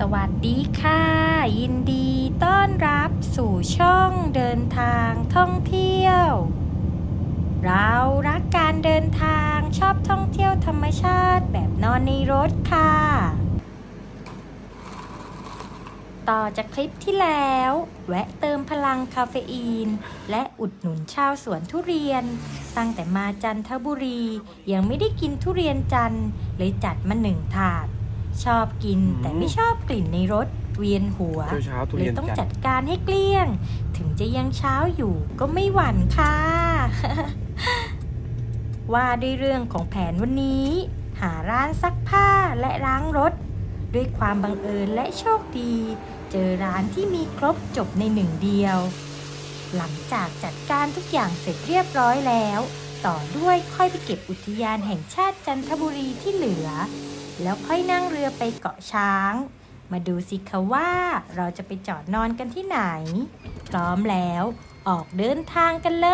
สวัสดีค่ะ ยินดีต้อนรับสู่ช่องเดินทางท่องเที่ยว เรารักการเดินทางชอบท่องเที่ยวธรรมชาติแบบนอนในรถค่ะ ต่อจากคลิปที่แล้ว แวะเติมพลังคาเฟอีน และอุดหนุนชาวสวนทุเรียน ตั้งแต่มาจันทบุรี ยังไม่ได้กินทุเรียนจันเลยจัดมาหนึ่งถาด ชอบกินแต่ไม่ชอบกลิ่นในรถเวียนหัวเช้าเช้าๆทุเลเรียยนต้องจัจันดทร์การให้เกลี้ยง ถึงจะยังเช้าอยู่ก็ไม่หวั่นค่ะ ว่าด้วยเรื่องของแผนวันนี้ หาร้านซักผ้าและล้างรถ ด้วยความบังเอิญและโชคดี เจอร้านที่มีครบจบในหนึ่งเดียว หลังจากจัดการทุกอย่างเสร็จเรียบร้อยแล้ว ต่อด้วยค่อยไปเก็บอุทยานแห่งชาติจันทบุรีที่เหลือ แล้วค่อยนั่งเรือไปเกาะช้าง มาดูสิคะว่าเราจะไปจอดนอนกันที่ไหน พร้อมแล้วออกเดินทางกันเล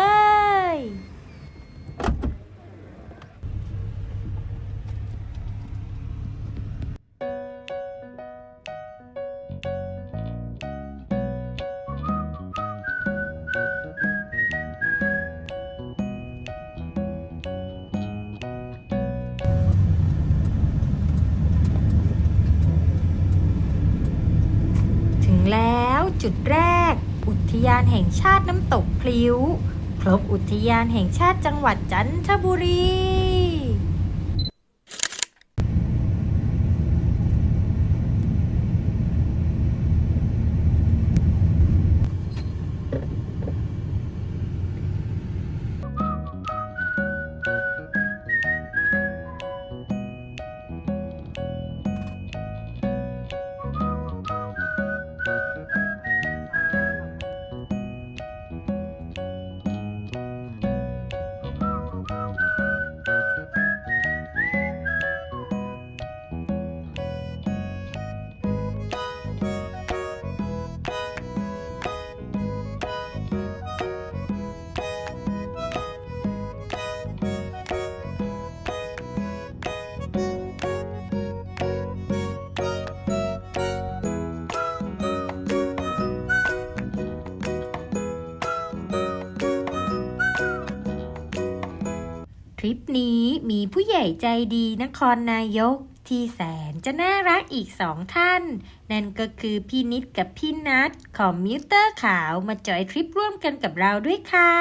ย จุดแรก อุทยานแห่งชาติน้ำตกพลิ้วครบอุทยานแห่งชาติจังหวัดจันทบุรี ปนี้มีผู้ใหญ่ใจดีนครนายกที่แสนจะน่ารักอีกสองท่าน นั่นก็คือพี่นิดกับพี่นัทคอมมิวเตอร์ขาวมาจอยทริปร่วมกันกับเราด้วยค่ะ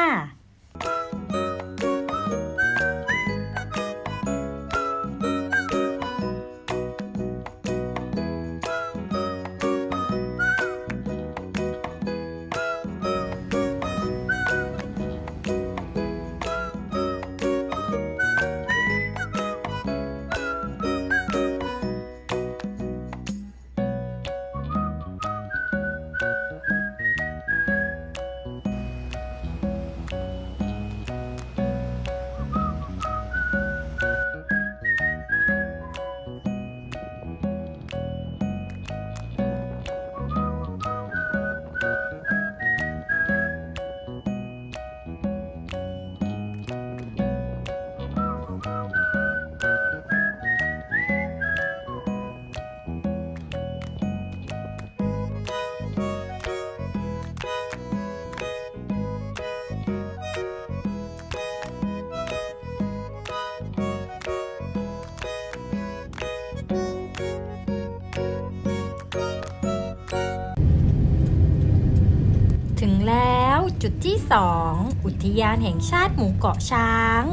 ถึงแล้วจุดที่สองอุทยานแห่งชาติหมู่เกาะช้าง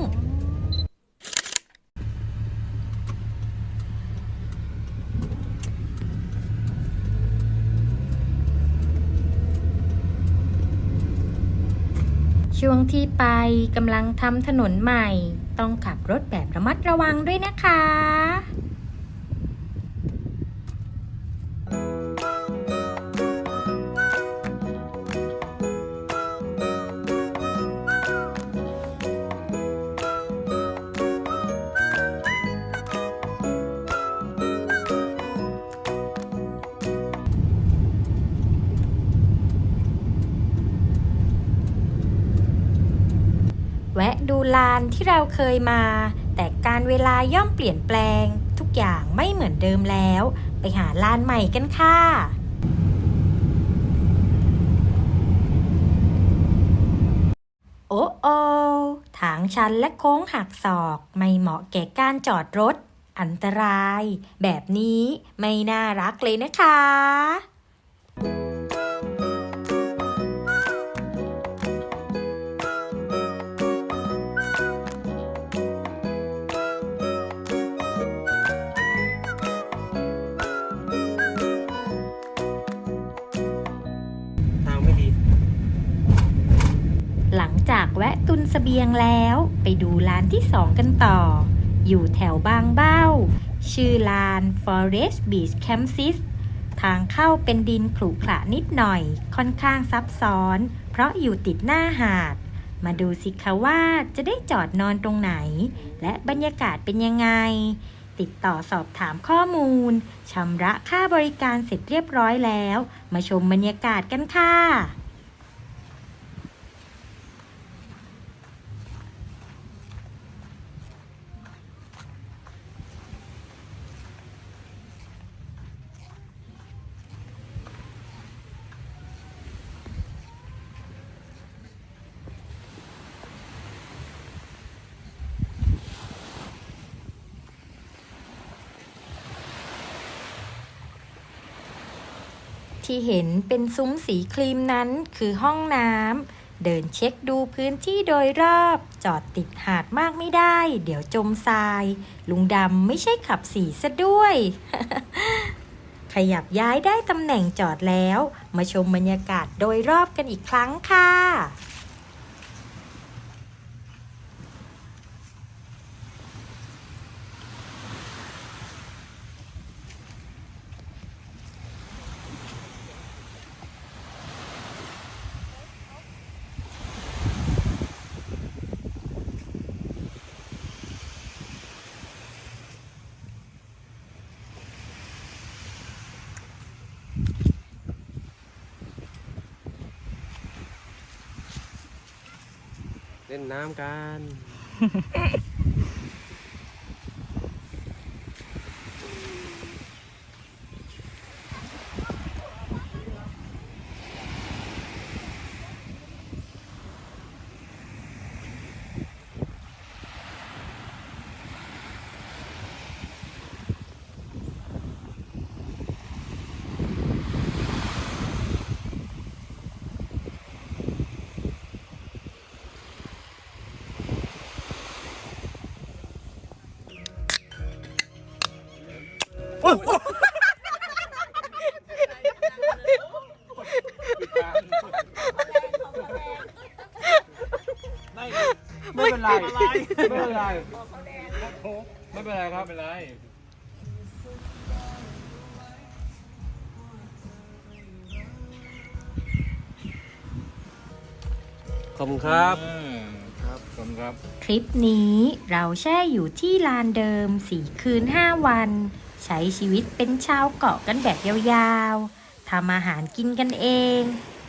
ช่วงที่ไปกำลังทำถนนใหม่ ต้องขับรถแบบระมัดระวังด้วยนะคะ ลานที่เราเคยมา แต่การเวลาย่อมเปลี่ยนแปลง ทุกอย่างไม่เหมือนเดิมแล้ว ไปหาลานใหม่กันค่ะโอ้โอทางชันและโค้งหักศอก ไม่เหมาะแก่การจอดรถ อันตราย แบบนี้ไม่น่ารักเลยนะคะ จากแวะตุนเสบียงแล้ว ไปดูร้านที่สองกันต่อ อยู่แถวบางเบ้า ชื่อร้าน Forest Beach Campsite ทางเข้าเป็นดินขรุขระนิดหน่อย ค่อนข้างซับซ้อน เพราะอยู่ติดหน้าหาด มาดูสิคะว่าจะได้จอดนอนตรงไหน และบรรยากาศเป็นยังไง ติดต่อสอบถามข้อมูลชำระค่าบริการเสร็จเรียบร้อยแล้ว มาชมบรรยากาศกันค่ะ ที่เห็นเป็นซุ้มสีครีมนั้นคือห้องน้ำเดินเช็คดูพื้นที่โดยรอบ จอดติดหาดมากไม่ได้ เดี๋ยวจมทราย ลุงดำไม่ใช่ขับสีซะด้วย ขยับย้ายได้ตำแหน่งจอดแล้ว มาชมบรรยากาศโดยรอบกันอีกครั้งค่ะ เล่นน้ำกัน ไม่เป็นไรไม่เป็นไรไม่เป็นไรครับไม่เป็นไรขอบคุณครับครับขอบคุณครับ ทริปนี้เราแช่อยู่ที่ลานเดิม 4 คืน 5 วัน ใช้ชีวิตเป็นชาวเกาะกันแบบยาวๆทำอาหารกินกันเอง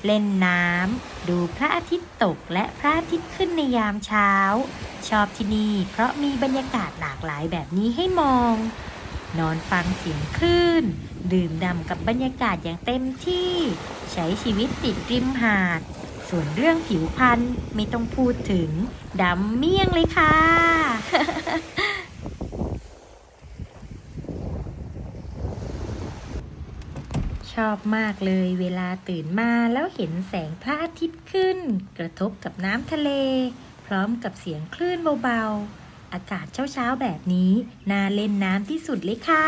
เล่นน้ำ ดูพระอาทิตย์ตกและพระอาทิตย์ขึ้นในยามเช้า ชอบที่นี่เพราะมีบรรยากาศหลากหลายแบบนี้ให้มอง นอนฟังเสียงคลื่น ดื่มด่ำกับบรรยากาศอย่างเต็มที่ ใช้ชีวิตติดริมหาด ส่วนเรื่องผิวพรรณไม่ต้องพูดถึงดำเมี่ยงเลยค่ะ ช อบมากเลยเวลาตื่นมาแล้วเห็นแสงพระอาทิตย์ขึ้น กระทบกับน้ำทะเล พร้อมกับเสียงคลื่นเบาๆ อากาศเช้าๆแบบนี้น่าเล่นน้ำที่สุดเลยค่ะ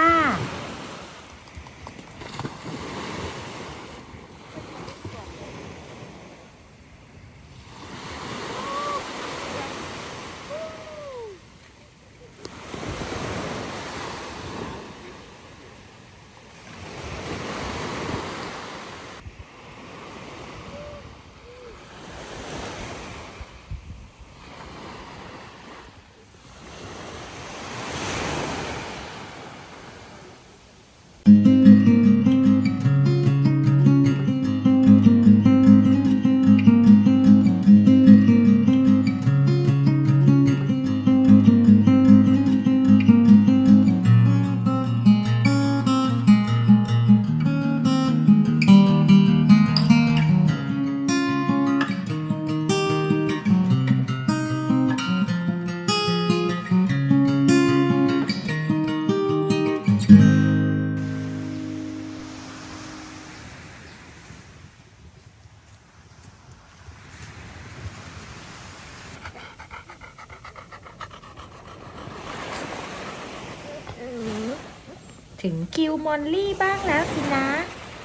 ถึงคิวมอลลี่บ้างแล้วสินะ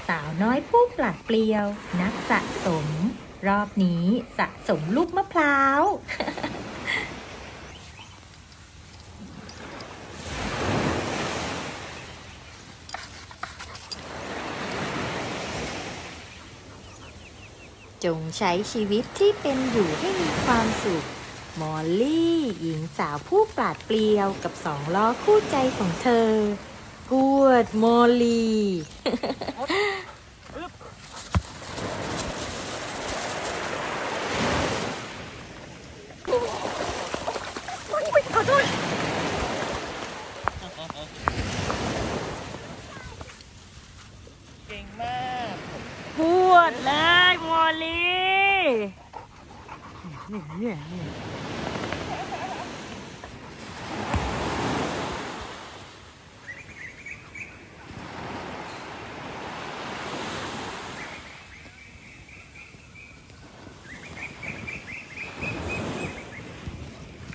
สาวน้อยผู้ปลัดเปลียว นักสะสม รอบนี้สะสมลูกมะพร้าว จงใช้ชีวิตที่เป็นอยู่ให้มีความสุขมอลลี่ หญิงสาวผู้ปราดเปรียวกับสองล้อคู่ใจของเธอ กวดมอลลี่ เก่งมาก พูดเลยมอลลี่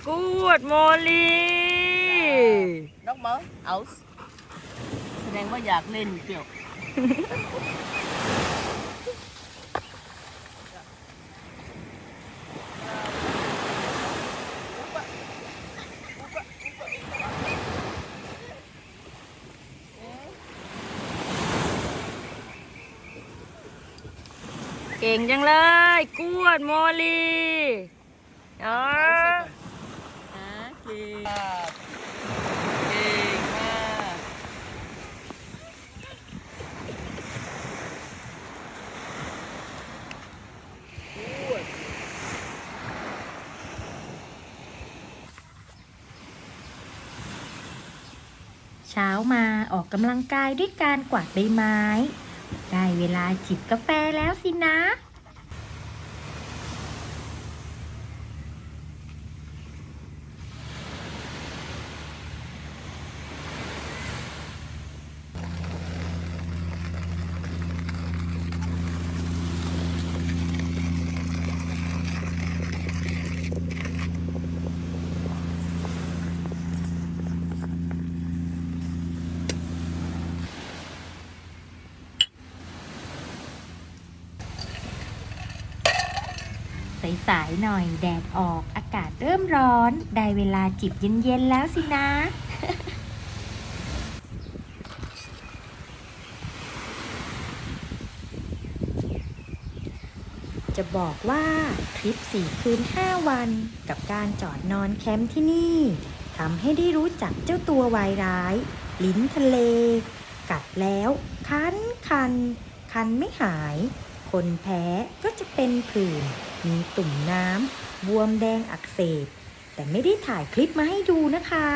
กูดมอลลี่น้องหมอเอาแสดงว่าอยากเล่นเกี่ยว เก่งจังเลย กวดมอลลี่อ๋อ ฮะเก่งมากเก่งมาก เช้ามาออกกำลังกายด้วยการกวาดใบไม้ ได้เวลาจิบกาแฟแล้วสินะ สายๆหน่อยแดดออกอากาศเริ่มร้อน ได้เวลาจิบเย็นๆแล้วสินะ จะบอกว่าทริป4คืน5วันกับการจอดนอนแคมป์ที่นี่ทำให้ได้รู้จักเจ้าตัววายร้าย ลิ้นทะเล กัดแล้ว คันคัน คันไม่หาย คนแพ้ก็จะเป็นผื่น มีตุ่มน้ำบวมแดงอักเสบ แต่ไม่ได้ถ่ายคลิปมาให้ดูนะคะ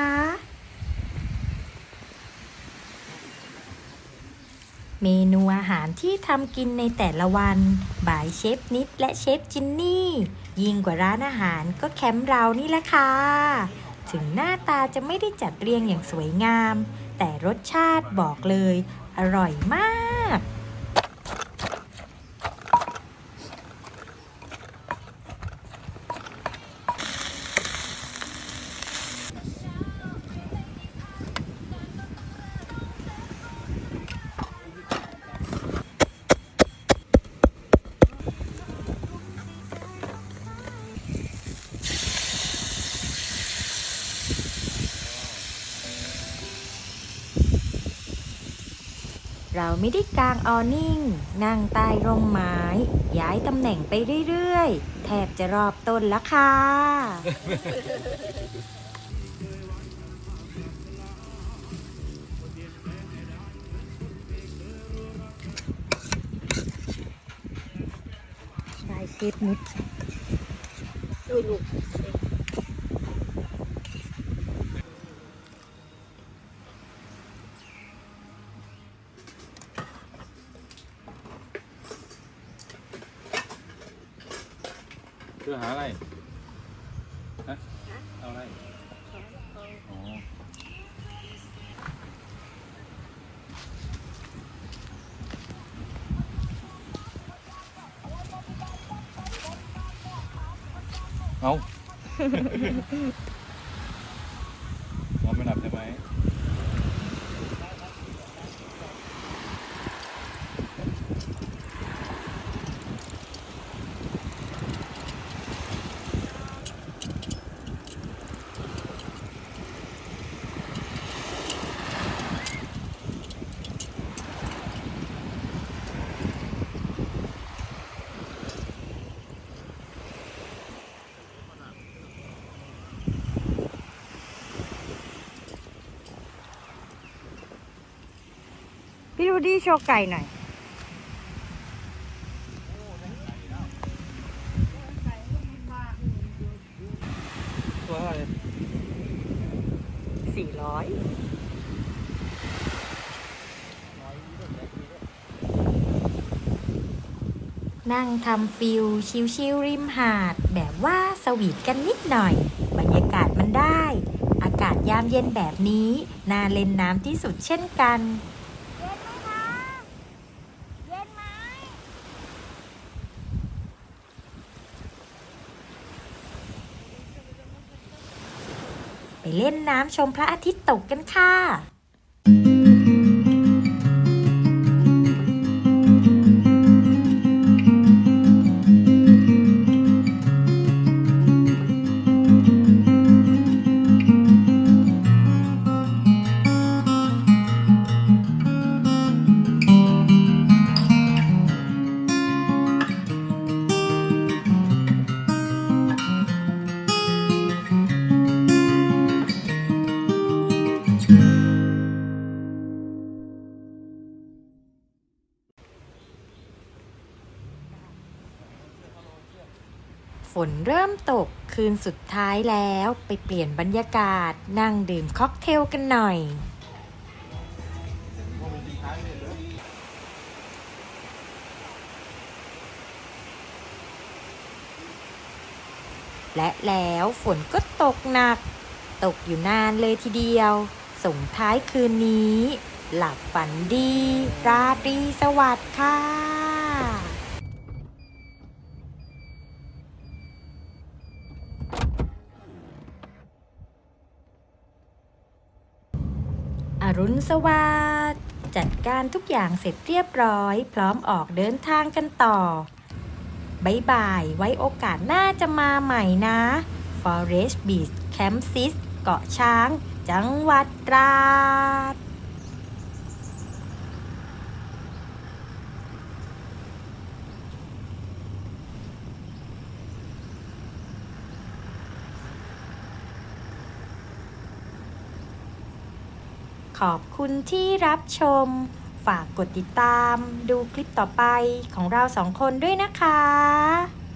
เมนูอาหารที่ทำกินในแต่ละวันบายเชฟนิดและเชฟจินนี่ ยิ่งกว่าร้านอาหารก็แคมป์เรานี่แหละค่ะ ถึงหน้าตาจะไม่ได้จัดเรียงอย่างสวยงาม แต่รสชาติบอกเลย อร่อยมาก ไม่ได้กางออนิ่ง นั่งใต้ร่มไม้ ย้ายตำแหน่งไปเรื่อยๆ แทบจะรอบต้นล้วค่ะบายเชฟนิดเพื่อ หาอะไรฮะเอาอะไรอ๋อเอา นอนไม่หลับใช่ไหม ดี้โชว์ไก่หน่อย ตัวอะไรสี่ร้อยนั่งทำฟิลชิวๆริมหาด แบบว่าสวีทกันนิดหน่อย บรรยากาศมันได้ อากาศยามเย็นแบบนี้ น่าเล่นน้ำที่สุดเช่นกัน เล่นน้ำชมพระอาทิตย์ตกกันค่ะ คืนสุดท้ายแล้วไปเปลี่ยนบรรยากาศนั่งดื่มค็อกเทลกันหน่อย และแล้วฝนก็ตกหนัก ตกอยู่นานเลยทีเดียว ส่งท้ายคืนนี้ หลับฝันดี ราตรีสวัสดิ์ค่ะ อ รุณสวัสดิ์จัดการทุกอย่างเสร็จเรียบร้อย พร้อมออกเดินทางกันต่อบายบาย ไว้โอกาสหน้าจะมาใหม่นะ Forest Beach Camp Sis เกาะช้าง จังหวัดตราด ขอบคุณที่รับชม ฝากกดติดตาม ดูคลิปต่อไปของเราสองคนด้วยนะคะ